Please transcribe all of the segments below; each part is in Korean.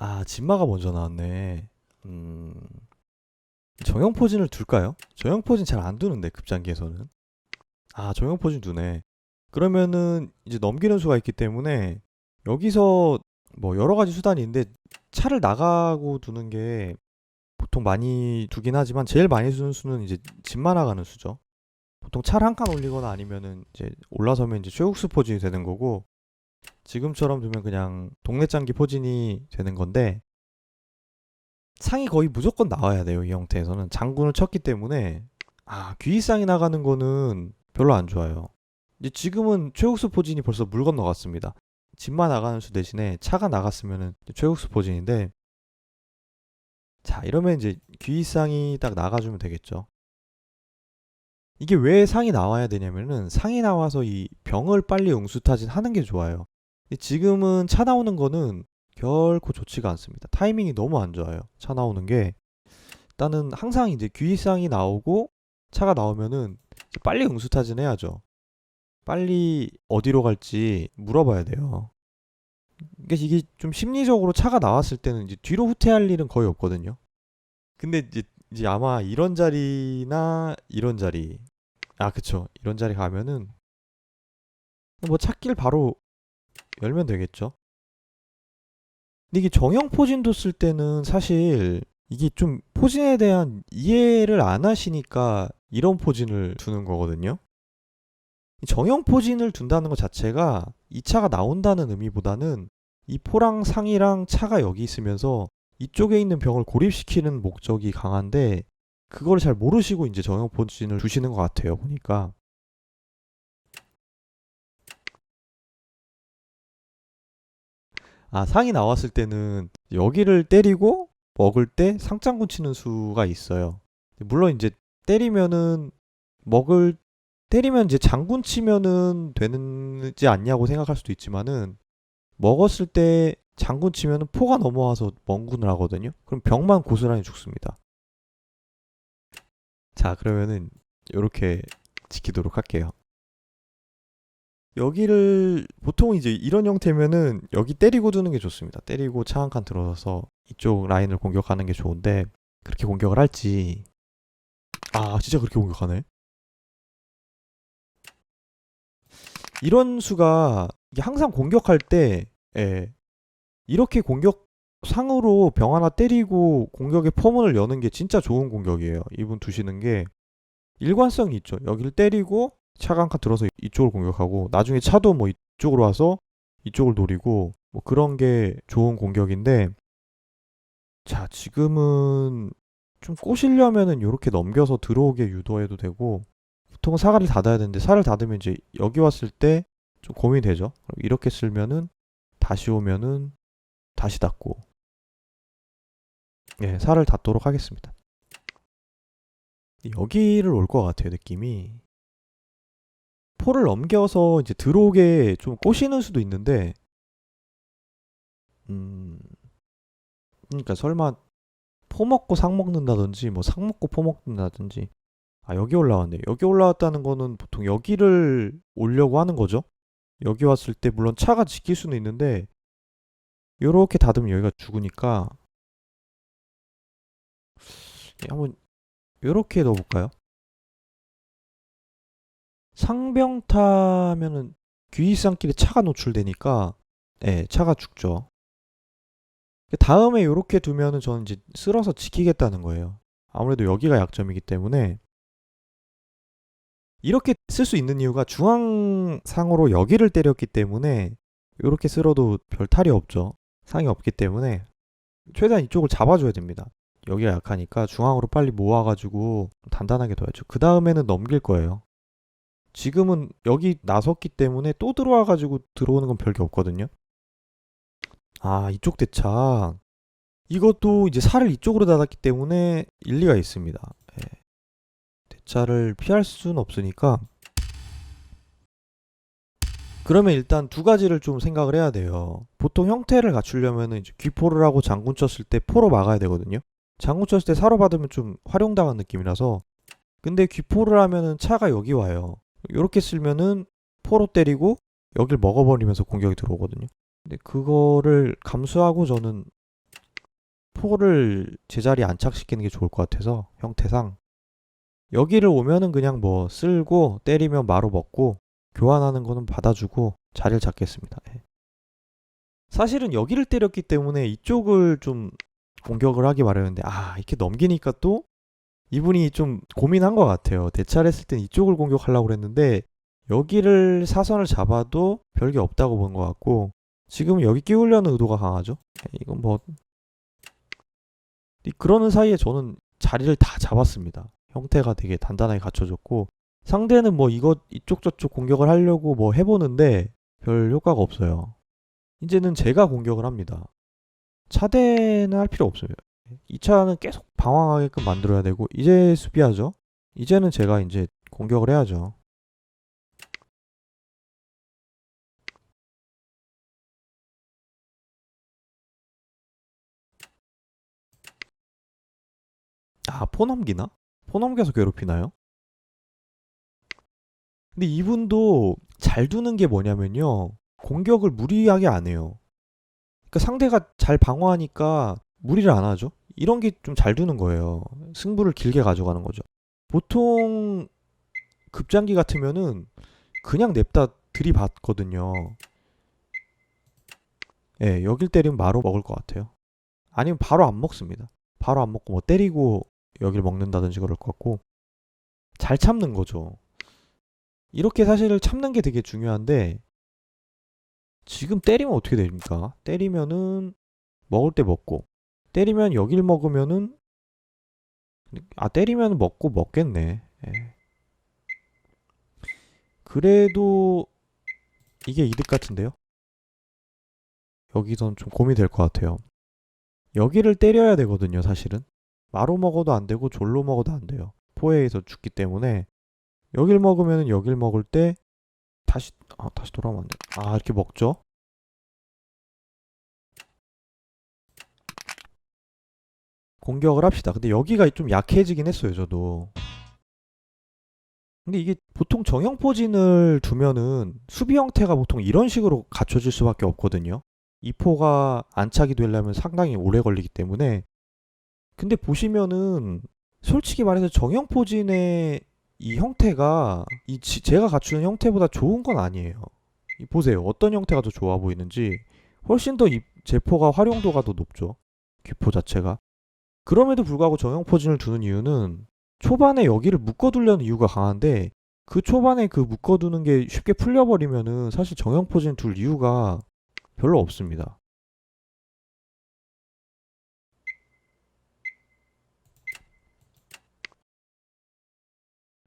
아, 진마가 먼저 나왔네. 음. 정형 포진을 둘까요? 정형 포진 잘 안 두는데 급장기에서는. 아, 정형 포진 두네. 그러면은 이제 넘기는 수가 있기 때문에 여기서 뭐 여러 가지 수단이 있는데 차를 나가고 두는 게 보통 많이 두긴 하지만 제일 많이 두는 수는 이제 집만 나가는 수죠. 보통 차를 한 칸 올리거나 아니면은 이제 올라서면 이제 최국수 포진이 되는 거고 지금처럼 두면 그냥 동네 짱기 포진이 되는 건데 상이 거의 무조건 나와야 돼요 이 형태에서는. 장군을 쳤기 때문에. 아 귀이상이 나가는 거는 별로 안 좋아요. 이제 지금은 최국수 포진이 벌써 물 건너갔습니다. 집만 나가는 수 대신에 차가 나갔으면은 이제 최국수 포진인데. 자 이러면 이제 귀이상이 딱 나가주면 되겠죠. 이게 왜 상이 나와야 되냐면은 상이 나와서 이 병을 빨리 응수타진 하는 게 좋아요 지금은 차 나오는 거는 결코 좋지가 않습니다. 타이밍이 너무 안 좋아요. 차 나오는 게 일단은 항상 이제 귀상이 나오고 차가 나오면은 빨리 응수타진 해야죠. 빨리 어디로 갈지 물어봐야 돼요. 그러니까 이게 좀 심리적으로 차가 나왔을 때는 이제 뒤로 후퇴할 일은 거의 없거든요. 근데 이제, 이제 아마 이런 자리나 이런 자리 아 그쵸 이런 자리 가면은 뭐 찾길 바로 열면 되겠죠. 근데 이게 정형 포진 뒀을 때는 사실 이게 좀 포진에 대한 이해를 안 하시니까 이런 포진을 두는 거거든요. 이 정형 포진을 둔다는 것 자체가 이 차가 나온다는 의미보다는 이 포랑 상이랑 차가 여기 있으면서 이쪽에 있는 병을 고립시키는 목적이 강한데 그걸 잘 모르시고 이제 정형 포진을 두시는 것 같아요 보니까 아, 상이 나왔을 때는 여기를 때리고 먹을 때 상장군 치는 수가 있어요. 물론 이제 때리면은 먹을 때리면 이제 장군 치면은 되는지 않냐고 생각할 수도 있지만은 먹었을 때 장군 치면은 포가 넘어와서 멍군을 하거든요. 그럼 병만 고스란히 죽습니다. 자, 그러면은 이렇게 지키도록 할게요. 여기를 보통 이제 이런 형태면은 여기 때리고 두는 게 좋습니다. 때리고 차 한 칸 들어서서 이쪽 라인을 공격하는 게 좋은데 그렇게 공격을 할지 아 진짜 그렇게 공격하네. 이런 수가 항상 공격할 때 예, 이렇게 공격 상으로 병 하나 때리고 공격의 포문을 여는 게 진짜 좋은 공격이에요. 이분 두시는 게 일관성이 있죠. 여기를 때리고 차가 한 칸 들어서 이쪽을 공격하고 나중에 차도 뭐 이쪽으로 와서 이쪽을 노리고 뭐 그런 게 좋은 공격인데 자 지금은 좀 꼬시려면은 이렇게 넘겨서 들어오게 유도해도 되고 보통은 사과를 닫아야 되는데 살을 닫으면 이제 여기 왔을 때 좀 고민이 되죠. 이렇게 쓸면은 다시 오면은 다시 닫고 예, 살을 닫도록 하겠습니다. 여기를 올 것 같아요, 느낌이. 포를 넘겨서 이제 들어오게 좀 꼬시는 수도 있는데, 음, 그러니까 설마 포 먹고 상 먹는다든지, 뭐 상 먹고 포 먹는다든지, 아, 여기 올라왔네. 여기 올라왔다는 거는 보통 여기를 오려고 하는 거죠. 여기 왔을 때 물론 차가 지킬 수는 있는데, 요렇게 닫으면 여기가 죽으니까, 예, 한번 요렇게 넣어볼까요? 상병 타면은 귀이상길에 차가 노출되니까 예, 차가 죽죠. 다음에 요렇게 두면은 저는 이제 쓸어서 지키겠다는 거예요. 아무래도 여기가 약점이기 때문에 이렇게 쓸 수 있는 이유가 중앙상으로 여기를 때렸기 때문에 요렇게 쓸어도 별 탈이 없죠. 상이 없기 때문에 최대한 이쪽을 잡아줘야 됩니다. 여기가 약하니까 중앙으로 빨리 모아가지고 단단하게 둬야죠. 그 다음에는 넘길 거예요. 지금은 여기 나섰기 때문에 또 들어와 가지고 들어오는 건 별게 없거든요. 아, 이쪽 대차. 이것도 이제 살을 이쪽으로 닫았기 때문에 일리가 있습니다. 예. 대차를 피할 수는 없으니까. 그러면 일단 두 가지를 좀 생각을 해야 돼요. 보통 형태를 갖추려면 이제 귀포를 하고 장군 쳤을 때 포로 막아야 되거든요. 장군 쳤을 때 사로 받으면 좀 활용당한 느낌이라서. 근데 귀포를 하면은 차가 여기 와요. 이렇게 쓸면은 포로 때리고 여길 먹어버리면서 공격이 들어오거든요. 근데 그거를 감수하고 저는 포를 제자리에 안착시키는 게 좋을 것 같아서 형태상 여기를 오면은 그냥 뭐 쓸고 때리면 마로 먹고 교환하는 거는 받아주고 자리를 잡겠습니다. 예. 사실은 여기를 때렸기 때문에 이쪽을 좀 공격을 하기 마련인데 아 이렇게 넘기니까 또 이분이 좀 고민한 것 같아요. 대차했을 땐 이쪽을 공격하려고 그랬는데 여기를 사선을 잡아도 별게 없다고 본 것 같고 지금 여기 끼우려는 의도가 강하죠. 예, 이건 뭐 이- 그러는 사이에 저는 자리를 다 잡았습니다. 형태가 되게 단단하게 갖춰졌고 상대는 뭐 이것 이쪽 저쪽 공격을 하려고 뭐 해보는데 별 효과가 없어요. 이제는 제가 공격을 합니다. 차대는 할 필요 없어요. 이 차는 계속 방황하게끔 만들어야 되고 이제 수비하죠. 이제는 제가 이제 공격을 해야죠. 아, 포 넘기나? 포 넘겨서 괴롭히나요? 근데 이분도 잘 두는 게 뭐냐면요. 공격을 무리하게 안 해요. 그러니까 상대가 잘 방어하니까 무리를 안 하죠. 이런 게 좀 잘 두는 거예요. 승부를 길게 가져가는 거죠. 보통 급장기 같으면은 그냥 냅다 들이받거든요. 예, 여길 때리면 바로 먹을 것 같아요. 아니면 바로 안 먹습니다. 바로 안 먹고 뭐 때리고 여기를 먹는다든지 그럴 것 같고 잘 참는 거죠. 이렇게 사실 참는 게 되게 중요한데 지금 때리면 어떻게 됩니까? 때리면은 먹을 때 먹고 때리면 여길 먹으면은 아 때리면 먹고 먹겠네. 예. 그래도 이게 이득 같은데요? 여기선 좀 고민이 될 것 같아요. 여기를 때려야 되거든요, 사실은. 마로 먹어도 안 되고 졸로 먹어도 안 돼요. 포에에서 죽기 때문에 여길 먹으면 여길 먹을 때 다시 아 다시 돌아오면 안 돼. 아 이렇게 먹죠. 공격을 합시다. 근데 여기가 좀 약해지긴 했어요, 저도. 근데 이게 보통 정형 포진을 두면은 수비 형태가 보통 이런 식으로 갖춰질 수밖에 없거든요. 이 포가 안착이 되려면 상당히 오래 걸리기 때문에 근데 보시면은 솔직히 말해서 정형 포진의 이 형태가 이 지- 제가 갖추는 형태보다 좋은 건 아니에요. 이 보세요. 어떤 형태가 더 좋아 보이는지 훨씬 더 이 제포가 활용도가 더 높죠. 귀포 자체가. 그럼에도 불구하고 정형 포진을 두는 이유는 초반에 여기를 묶어두려는 이유가 강한데 그 초반에 그 묶어두는 게 쉽게 풀려버리면은 사실 정형 포진 둘 이유가 별로 없습니다.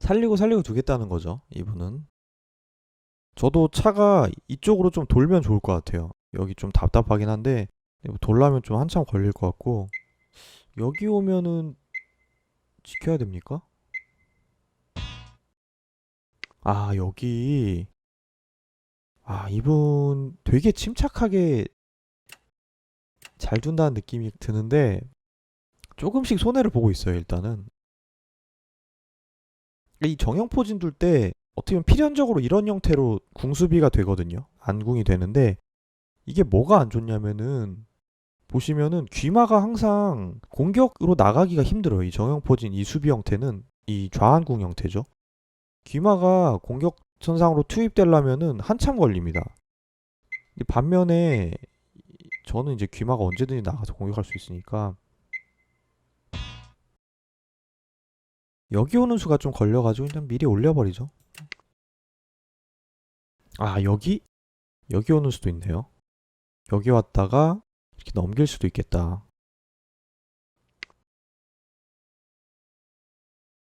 살리고 살리고 두겠다는 거죠, 이분은. 저도 차가 이쪽으로 좀 돌면 좋을 것 같아요. 여기 좀 답답하긴 한데, 돌라면 좀 한참 걸릴 것 같고, 여기 오면은 지켜야 됩니까? 아, 여기. 아, 이분 되게 침착하게 잘 둔다는 느낌이 드는데, 조금씩 손해를 보고 있어요, 일단은. 이 정형 포진 둘 때 어떻게 보면 필연적으로 이런 형태로 궁수비가 되거든요. 안궁이 되는데 이게 뭐가 안 좋냐면은 보시면은 귀마가 항상 공격으로 나가기가 힘들어요. 이 정형 포진 이 수비 형태는 이 좌안궁 형태죠. 귀마가 공격 선상으로 투입되려면은 한참 걸립니다. 반면에 저는 이제 귀마가 언제든지 나가서 공격할 수 있으니까 여기 오는 수가 좀 걸려가지고 일단 미리 올려버리죠. 아 여기 여기 오는 수도 있네요. 여기 왔다가 이렇게 넘길 수도 있겠다.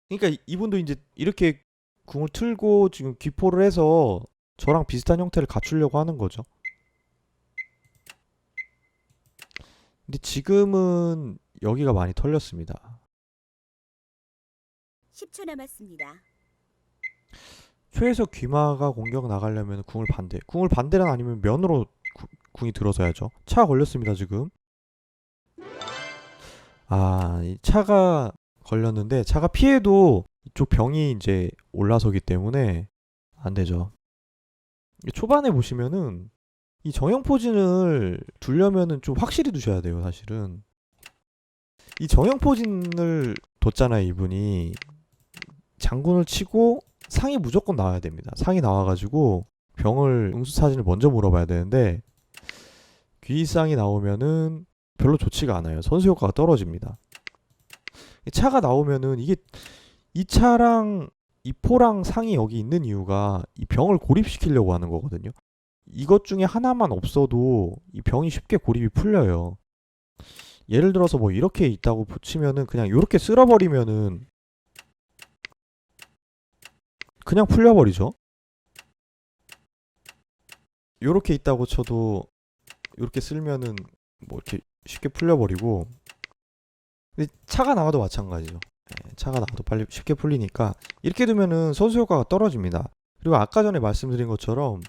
그러니까 이- 이분도 이제 이렇게 궁을 틀고 지금 귀포를 해서 저랑 비슷한 형태를 갖추려고 하는 거죠. 근데 지금은 여기가 많이 털렸습니다. 10초 남았습니다. 최에서 귀마가 공격 나가려면 궁을 반대. 궁을 반대는 아니면 면으로 구- 궁이 들어서야죠. 차 걸렸습니다, 지금. 아, 이 차가 걸렸는데 차가 피해도 이쪽 병이 이제 올라서기 때문에 안 되죠. 초반에 보시면은 이 정형 포진을 두려면은 좀 확실히 두셔야 돼요, 사실은. 이 정형 포진을 뒀잖아요, 이분이. 장군을 치고 상이 무조건 나와야 됩니다. 상이 나와가지고 병을 응수 사진을 먼저 물어봐야 되는데 귀상이 나오면은 별로 좋지가 않아요. 선수 효과가 떨어집니다. 이 차가 나오면은 이게 이 차랑 이 포랑 상이 여기 있는 이유가 이 병을 고립시키려고 하는 거거든요. 이것 중에 하나만 없어도 이 병이 쉽게 고립이 풀려요. 예를 들어서 뭐 이렇게 있다고 붙이면은 그냥 이렇게 쓸어버리면은 그냥 풀려버리죠. 요렇게 있다고 쳐도 요렇게 쓸면은 뭐 이렇게 쉽게 풀려버리고 근데 차가 나와도 마찬가지죠. 예, 차가 나와도 빨리 쉽게 풀리니까 이렇게 두면은 선수 효과가 떨어집니다. 그리고 아까 전에 말씀드린 것처럼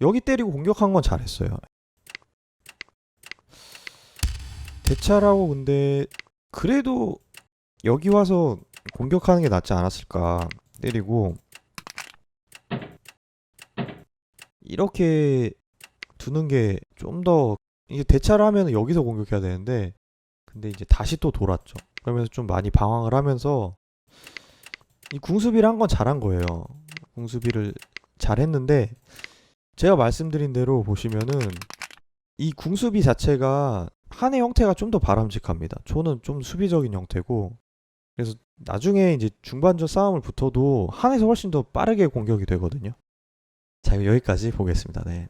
여기 때리고 공격한 건 잘했어요. 대차라고 근데 그래도 여기 와서 공격하는 게 낫지 않았을까 때리고 이렇게 두는 게 좀 더 이게 대차를 하면 여기서 공격해야 되는데 근데 이제 다시 또 돌았죠. 그러면서 좀 많이 방황을 하면서 이 궁수비를 한 건 잘한 거예요. 궁수비를 잘했는데 제가 말씀드린 대로 보시면은 이 궁수비 자체가 한의 형태가 좀 더 바람직합니다. 초는 좀 수비적인 형태고 그래서 나중에 이제 중반전 싸움을 붙어도 한에서 훨씬 더 빠르게 공격이 되거든요. 자, 여기까지 보겠습니다. 네.